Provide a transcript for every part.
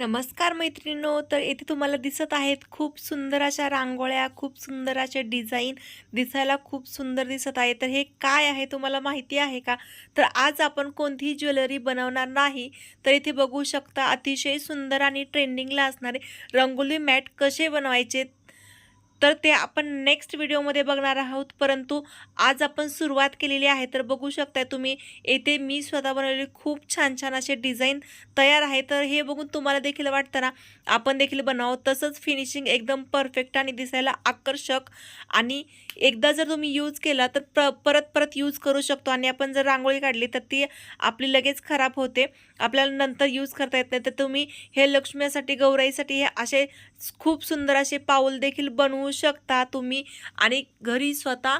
नमस्कार मैत्रिणींनो तर येथे तुम्हाला दिसत आहेत खूप सुंदर अशा रांगोळ्या खूप सुंदर अशा डिझाईन दिसायला खूप सुंदर दिसत आहे. तर हे काय आहे तुम्हाला माहिती आहे का? तर आज आपण कोणतीही ज्वेलरी बनवणार नाही तर इथे बघू शकता अतिशय सुंदर आणि ट्रेंडिंगला असणारे रंगोली मॅट कसे बनवायचे तर ते आपण नेक्स्ट व्हिडिओमध्ये बघणार आहोत. परंतु आज आपण सुरुवात केलेली आहे. तर बघू शकताय तुम्ही येथे मी स्वतः बनवलेले खूप छान छान असे डिझाईन तयार आहे. तर हे बघून तुम्हाला देखील वाटतं ना आपण देखील बनावं तसंच फिनिशिंग एकदम परफेक्ट आणि दिसायला आकर्षक. आणि एकदा जर तुम्ही यूज केला तर प्र परत परत यूज करू शकतो. आणि आपण जर रांगोळी काढली तर ती आपली लगेच खराब होते. आपल्याला नंतर यूज करता येत नाही. तर तुम्ही हे लक्ष्मीसाठी गौराईसाठी हे असे खूप सुंदर असे पाऊल देखील बनवू शकता तुम्ही. आणि घरी स्वतः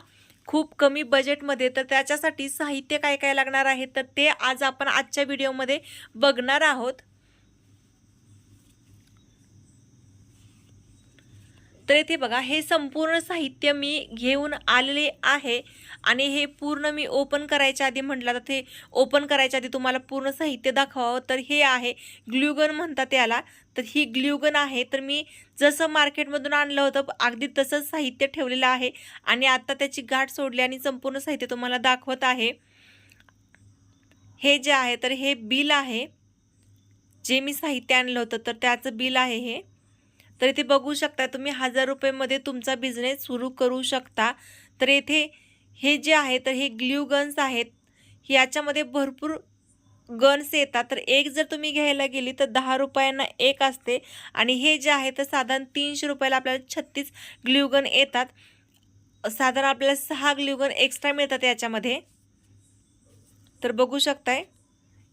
खूप कमी बजेटमध्ये तर त्याच्यासाठी साहित्य काय काय लागणार आहे तर ते आज आपण आजच्या व्हिडिओमध्ये बघणार आहोत. तर इथे बघा हे संपूर्ण साहित्य मी घेऊन आलेले आहे आणि हे पूर्ण मी ओपन करायच्या आधी म्हटलं तर ते ओपन करायच्या आधी तुम्हाला पूर्ण साहित्य दाखवावं. तर हे आहे ग्ल्यूगन म्हणतात याला. तर ही ग्ल्यूगन आहे. तर मी जसं मार्केटमधून आणलं होतं अगदी तसंच साहित्य ठेवलेलं आहे आणि आत्ता त्याची गाठ सोडली आणि संपूर्ण साहित्य तुम्हाला दाखवत आहे. हे जे आहे तर हे बिल आहे. जे मी साहित्य आणलं होतं तर त्याचं बिल आहे हे. तर इथे बघू शकता. तुम्ही हजार रुपयेमध्ये तुमचा बिझनेस सुरू करू शकता. तर येथे हे जे आहे तर हे ग्ल्यू गन्स आहेत. याच्यामध्ये भरपूर गन्स येतात. तर एक जर तुम्ही घ्यायला गेली तर दहा रुपयांना एक असते. आणि हे जे आहे तर साधारण तीनशे रुपयाला आपल्याला छत्तीस ग्ल्यूगन येतात. साधारण आपल्याला सहा ग्ल्यूगन एक्स्ट्रा मिळतात याच्यामध्ये. तर बघू शकताय.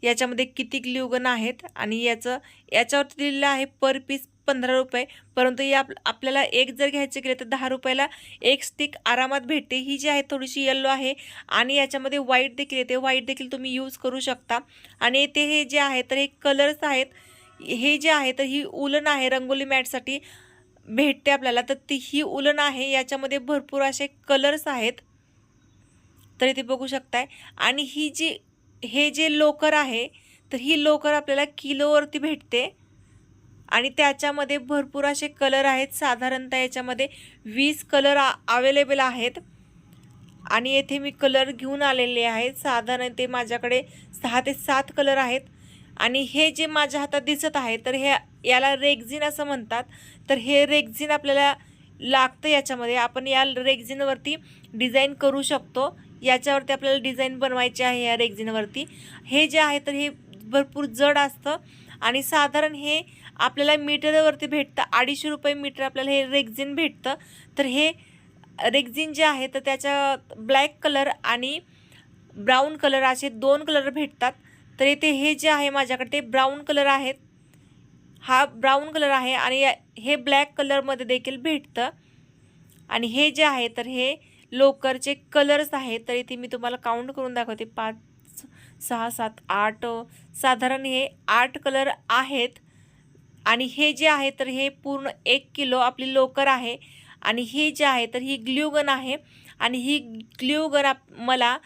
याच्यामध्ये किती ग्ल्यूगन आहेत. आणि याचं याच्यावरती दिलेलं आहे पर पीस पंधरा रुपये. परंतु या आपल्याला एक जर घ्यायचे गेले तर दहा रुपयाला एक स्टिक आरामात भेटते. ही जी आहे थोडीशी येल्लो आहे आणि याच्यामध्ये व्हाईट देखील येते. व्हाईट देखील तुम्ही यूज करू शकता. आणि ते हे जे आहे तर हे कलर्स आहेत. हे जे आहे तर ही उलन आहे रंगोली मॅटसाठी भेटते आपल्याला. तर ती ही उलन आहे. याच्यामध्ये भरपूर असे कलर्स आहेत. तर इथे बघू शकताय. आणि ही जी हे जे लोकर आहे तर ही लोकर आपल्याला किलोवरती भेटते. आणि त्याच्यामध्ये भरपूर असे कलर आहेत. साधारणतः याच्यामध्ये वीस कलर अवेलेबल आहेत. आणि येथे मी कलर घेऊन आलेले आहेत. साधारण ते माझ्याकडे सहा ते सात कलर आहेत. आणि हे जे माझ्या हातात दिसत आहे तर हे याला रेग्झिन असं म्हणतात. तर हे रेग्झिन आपल्याला लागतं याच्यामध्ये. आपण या रेग्झिनवरती डिझाईन करू शकतो. याच्यावरती आपल्याला डिझाईन बनवायची आहे या रेग्झिनवरती हे जे आहे तर हे भरपूर जड असतं. आणि साधारण हे आपल्याला मीटरवरती भेटतं. अडीचशे रुपये मीटर आपल्याला हे रेग्झिन भेटतं. तर हे रेग्झिन जे आहे तर त्याच्या ब्लॅक कलर आणि ब्राऊन कलर असे दोन कलर भेटतात. तर इथे हे जे आहे माझ्याकडे ते ब्राऊन कलर आहेत. हा ब्राऊन कलर आहे आणि हे ब्लॅक कलरमध्ये देखील भेटतं. आणि हे जे आहे तर हे लोकरचे कलर्स आहेत. तर इथे मी तुम्हाला काउंट करून दाखवते. पाच सहा सात आठ साधारण हे आठ कलर आहेत. आणि हे जे आहे तर हे पूर्ण एक किलो आपली लोकर आहे. आणि हे जे आहे तर ही ग्ल्यूगन आहे. आणि ही ग्ल्यूगन आप मला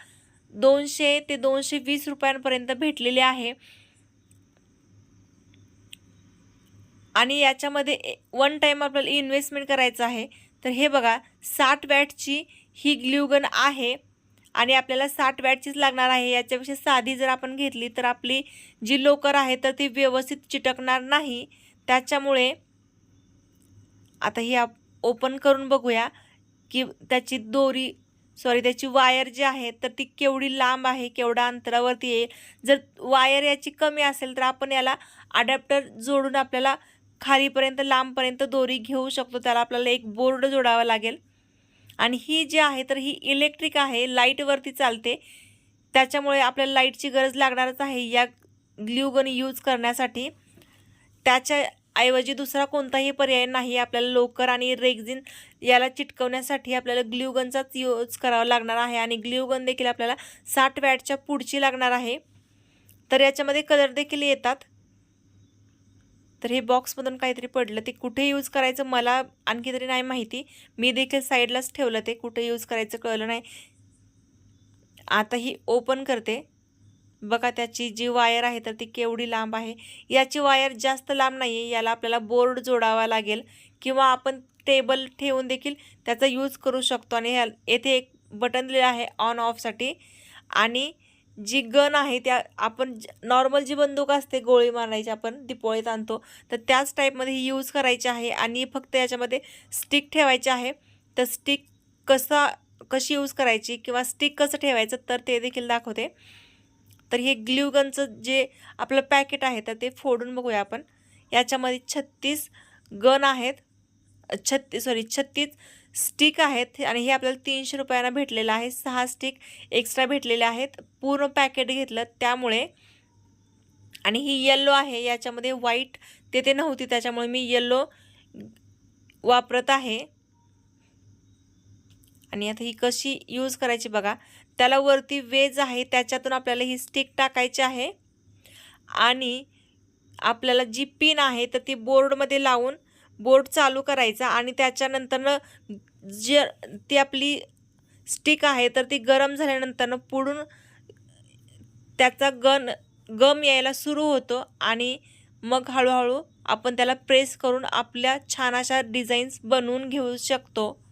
दोनशे ते दोनशे वीस रुपयांपर्यंत भेटलेली आहे. आणि याच्यामध्ये वन टाईम आपल्याला इन्व्हेस्टमेंट करायचं आहे. तर हे बघा साठ वॅटची ही ग्ल्यूगन आहे. आणि आपल्याला साठ वॅटचीच लागणार आहे. याच्यापेक्षा साधी जर आपण घेतली तर आपली जी लोकर आहे तर ती व्यवस्थित चिटकणार नाही. त्याच्यामुळे आता ही आप ओपन करून बघूया की त्याची दोरी सॉरी त्याची वायर जी आहे तर ती केवढी लांब आहे केवढ्या अंतरावरती येईल जर वायर याची कमी असेल तर आपण याला अडॅप्टर जोडून आपल्याला खालीपर्यंत लांबपर्यंत दोरी घेऊ शकतो. त्याला आपल्याला एक बोर्ड जोडावा लागेल. आणि ही जी आहे तर ही इलेक्ट्रिक आहे लाईटवरती चालते. त्याच्यामुळे आपल्याला लाईटची गरज लागणारच आहे या ग्ल्यूगन यूज करण्यासाठी. त्याच्या ऐवजी दुसरा कोणताही पर्याय नाही आपल्याला लोकर आणि रेग्झिन याला चिटकवण्यासाठी आपल्याला ग्ल्यूगनचाच यूज करावा लागणार आहे आणि ग्ल्यूगन देखील आपल्याला साठ वॅटच्या पुढची लागणार आहे. तर याच्यामध्ये कलर देखील येतात. तर हे बॉक्समधून काहीतरी पडलं. ते कुठे यूज करायचं मला आणखी तरी नाही माहिती. मी देखील साईडलाच ठेवलं ते कुठे यूज करायचं कळलं नाही. आता ही ओपन करते. बघा त्याची जी वायर आहे तर ती केवढी लांब आहे. याची वायर जास्त लांब नाही आहे याला आपल्याला बोर्ड जोडावा लागेल किंवा आपण टेबल ठेवून देखील त्याचा यूज करू शकतो. आणि येथे एक बटन दिलेलं आहे ऑन ऑफसाठी आणि जी गन आहे त्या आपण नॉर्मल जी बंदूक असते गोळी मारायची आपण दिपोळीत आणतो तर त्याच टाईपमध्ये ही यूज करायची आहे आणि फक्त याच्यामध्ये स्टिक ठेवायची आहे. तर स्टिक कसा कशी यूज करायची किंवा स्टिक कसं ठेवायचं तर ते देखील दाखवते. तर हे ग्ल्यू गनचं जे आपलं पॅकेट आहे तर ते फोडून बघूया आपण. याच्यामध्ये छत्तीस गन आहेत. छत्तीस सॉरी छत्तीस स्टिक आहेत आणि हे आपल्याला तीनशे रुपयांना भेटलेलं आहे. सहा स्टिक एक्स्ट्रा भेटलेले आहेत. पूर्ण पॅकेट घेतलं त्यामुळे. आणि ही येल्लो आहे. याच्यामध्ये व्हाईट तेथे नव्हती. त्याच्यामुळे मी येल्लो वापरत आहे. आणि आता ही कशी यूज करायची बघा. त्याला वरती वेज आहे. त्याच्यातून आपल्याला ही स्टिक टाकायची आहे. आणि आपल्याला जी पिन आहे तर ती बोर्डमध्ये लावून बोट चालू करायचा आणि त्याच्यानंतरनं जे ती आपली स्टिक आहे तर ती गरम झाल्यानंतरनं पुढून त्याचा गन गम यायला सुरू होतो आणि मग हळूहळू आपण त्याला प्रेस करून आपल्या छान अशा डिझाईन्स बनवून घेऊ शकतो.